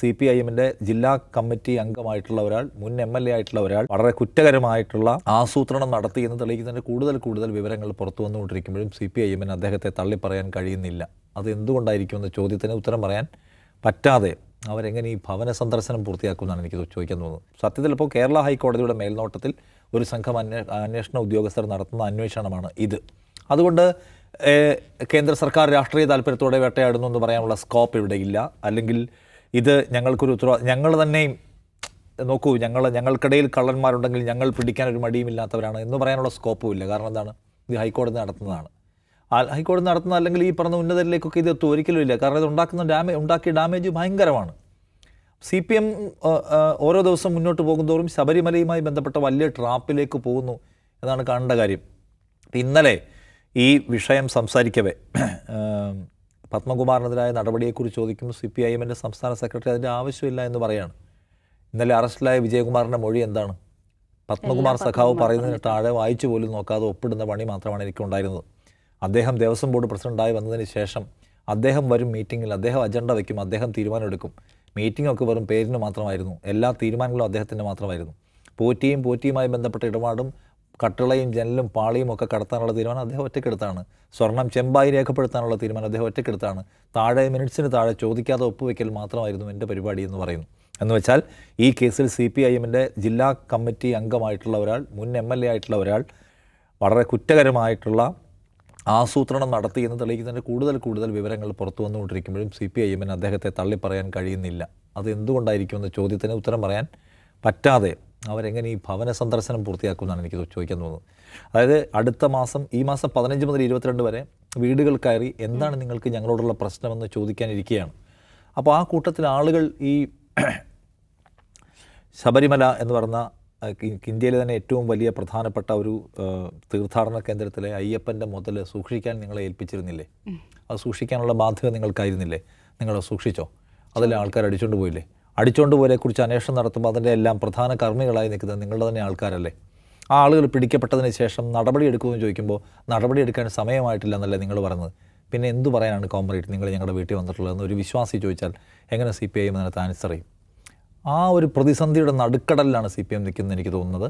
C P I എമ്മിന്റെ ജില്ലാ committee അംഗമായിട്ടുള്ള ഒരാൾ മുൻ എം എൽ എ ആയിട്ടുള്ള ഒരാൾ വളരെ കുറ്റകരമായിട്ടുള്ള ആസൂത്രണം നടത്തി എന്ന് തെളിയിക്കുന്നതിന്റെ കൂടുതൽ കൂടുതൽ വിവരങ്ങൾ പുറത്തു വന്നുകൊണ്ടിരിക്കുമ്പോഴും സി പി ഐ എമ്മിന് അദ്ദേഹത്തെ തള്ളിപ്പറയാൻ കഴിയുന്നില്ല. അത് എന്തുകൊണ്ടായിരിക്കും എന്ന ചോദ്യത്തിന് ഉത്തരം പറയാൻ പറ്റാതെ അവരെങ്ങനെ ഈ ഭവന സന്ദർശനം പൂർത്തിയാക്കുമെന്നാണ് എനിക്ക് ചോദിക്കാൻ തോന്നുന്നത്. സത്യത്തിൽ ഇപ്പോൾ കേരള ഹൈക്കോടതിയുടെ മേൽനോട്ടത്തിൽ ഒരു സംഘം അന്വേ അന്വേഷണ ഉദ്യോഗസ്ഥർ നടത്തുന്ന അന്വേഷണമാണ് ഇത്. അതുകൊണ്ട് കേന്ദ്ര സർക്കാർ രാഷ്ട്രീയ താല്പര്യത്തോടെ വേട്ടയാടുന്നു എന്ന് പറയാനുള്ള സ്കോപ്പ് ഇവിടെ ഇല്ല. അല്ലെങ്കിൽ ഇത് ഞങ്ങൾക്കൊരു ഉത്തരവാ ഞങ്ങൾ തന്നെയും നോക്കൂ ഞങ്ങൾ ഞങ്ങൾക്കിടയിൽ കള്ളന്മാരുണ്ടെങ്കിൽ ഞങ്ങൾ പിടിക്കാൻ ഒരു മടിയുമില്ലാത്തവരാണ് എന്ന് പറയാനുള്ള സ്കോപ്പും ഇല്ല. കാരണം എന്താണ്? ഇത് ഹൈക്കോടതി നടത്തുന്നതാണ്. ഹൈക്കോടതി നടത്തുന്ന അല്ലെങ്കിൽ ഈ പറഞ്ഞ ഉന്നതരിലേക്കൊക്കെ ഇത് എത്തും ഒരിക്കലും ഇല്ല. കാരണം ഇത് ഉണ്ടാക്കുന്ന ഡാമേജ് ഉണ്ടാക്കിയ ഡാമേജ് ഭയങ്കരമാണ്. സി പി എം ഓരോ ദിവസം മുന്നോട്ട് പോകുന്തോറും ശബരിമലയുമായി ബന്ധപ്പെട്ട വലിയ ട്രാപ്പിലേക്ക് പോകുന്നു എന്നാണ് കാണേണ്ട കാര്യം. ഇന്നലെ ഈ വിഷയം സംസാരിക്കവേ പത്മകുമാറിനെതിരായ നടപടിയെക്കുറിച്ച് ചോദിക്കുമ്പോൾ സി പി ഐ എമ്മിന്റെ സംസ്ഥാന സെക്രട്ടറി അതിന്റെ ആവശ്യമില്ല എന്ന് പറയാണ്. ഇന്നലെ അറസ്റ്റിലായ വിജയകുമാറിന്റെ മൊഴി എന്താണ്? പത്മകുമാർ സഖാവ് പറയുന്നതിന് താഴെ വായിച്ചു പോലും നോക്കാതെ ഒപ്പിടുന്ന പണി മാത്രമാണ് എനിക്കുണ്ടായിരുന്നത്. അദ്ദേഹം ദേവസ്വം ബോർഡ് പ്രസിഡന്റായി വന്നതിന് ശേഷം അദ്ദേഹം വരും മീറ്റിങ്ങിൽ അദ്ദേഹം അജണ്ട വയ്ക്കും അദ്ദേഹം തീരുമാനമെടുക്കും. മീറ്റിങ്ങൊക്കെ വെറും പേരിന് മാത്രമായിരുന്നു. എല്ലാ തീരുമാനങ്ങളും അദ്ദേഹത്തിന്റെ മാത്രമായിരുന്നു. പോറ്റിയും പോറ്റിയുമായി ബന്ധപ്പെട്ട ഇടപാടും കട്ടിളയും ജനലും പാളിയും ഒക്കെ കടത്താനുള്ള തീരുമാനം അദ്ദേഹം ഒറ്റക്കെടുത്താണ്. സ്വർണം ചെമ്പായി രേഖപ്പെടുത്താനുള്ള തീരുമാനം അദ്ദേഹം ഒറ്റക്കെടുത്താണ്. താഴെ മിനിറ്റ്സിന് താഴെ ചോദിക്കാതെ ഒപ്പുവെക്കൽ മാത്രമായിരുന്നു എന്റെ പരിപാടി എന്ന് പറയുന്നു. എന്ന് വെച്ചാൽ ഈ കേസിൽ സി പി ഐ എമ്മിന്റെ ജില്ലാ കമ്മിറ്റി അംഗമായിട്ടുള്ള ഒരാൾ മുൻ എം എൽ എ ആയിട്ടുള്ള ഒരാൾ വളരെ കുറ്റകരമായിട്ടുള്ള ആസൂത്രണം നടത്തി എന്ന് തെളിയിക്കുന്നതിന്റെ കൂടുതൽ കൂടുതൽ വിവരങ്ങൾ പുറത്തു വന്നുകൊണ്ടിരിക്കുമ്പോഴും സി പി ഐ എമ്മിന് അദ്ദേഹത്തെ തള്ളിപ്പറയാൻ കഴിയുന്നില്ല. അത് എന്തുകൊണ്ടായിരിക്കും എന്ന ചോദ്യത്തിന് ഉത്തരം പറയാൻ പറ്റാതെ അവരെങ്ങനെ ഈ ഭവന സന്ദർശനം പൂർത്തിയാക്കുമെന്നാണ് എനിക്ക് ചോദിക്കാൻ തോന്നുന്നത്. അതായത് അടുത്ത മാസം ഈ മാസം പതിനഞ്ച് മുതൽ ഇരുപത്തിരണ്ട് വരെ വീടുകൾ കയറി എന്താണ് നിങ്ങൾക്ക് ഞങ്ങളോടുള്ള പ്രശ്നമെന്ന് ചോദിക്കാനിരിക്കുകയാണ്. അപ്പോൾ ആ കൂട്ടത്തിൽ ആളുകൾ ഈ ശബരിമല എന്ന് പറഞ്ഞ ഇന്ത്യയിലെ തന്നെ ഏറ്റവും വലിയ പ്രധാനപ്പെട്ട ഒരു തീർത്ഥാടന കേന്ദ്രത്തിലെ അയ്യപ്പന്റെ മുതൽ സൂക്ഷിക്കാൻ നിങ്ങളെ ഏൽപ്പിച്ചിരുന്നില്ലേ? അത് സൂക്ഷിക്കാനുള്ള ബാധ്യത നിങ്ങൾക്കായിരുന്നില്ലേ? നിങ്ങൾ സൂക്ഷിച്ചോ? അതിലെ ആൾക്കാർ അടിച്ചുകൊണ്ട് പോയില്ലേ? അടിച്ചുകൊണ്ട് പോയതിനെക്കുറിച്ച് അന്വേഷണം നടത്തുമ്പോൾ അതിന്റെ എല്ലാം പ്രധാന കർമ്മികളായി നിൽക്കുന്നത് നിങ്ങളുടെ തന്നെ ആൾക്കാരല്ലേ? ആ ആളുകൾ പിടിക്കപ്പെട്ടതിന് ശേഷം നടപടി എടുക്കുമെന്ന് ചോദിക്കുമ്പോൾ നടപടി എടുക്കാൻ സമയമായിട്ടില്ല എന്നല്ലേ നിങ്ങൾ പറയുന്നത്? പിന്നെ എന്തു പറയാനാണ് കോമ്പറേറ്റ് നിങ്ങൾ ഞങ്ങളുടെ വീട്ടിൽ വന്നിട്ടുള്ളതെന്ന് ഒരു വിശ്വാസി ചോദിച്ചാൽ എങ്ങനെ സി പി ഐ എം അതിനകത്ത് ആൻസർ ചെയ്യും? ആ ഒരു പ്രതിസന്ധിയുടെ നടുക്കടലിലാണ് സി പി എം നിൽക്കുന്നത് എനിക്ക് തോന്നുന്നത്.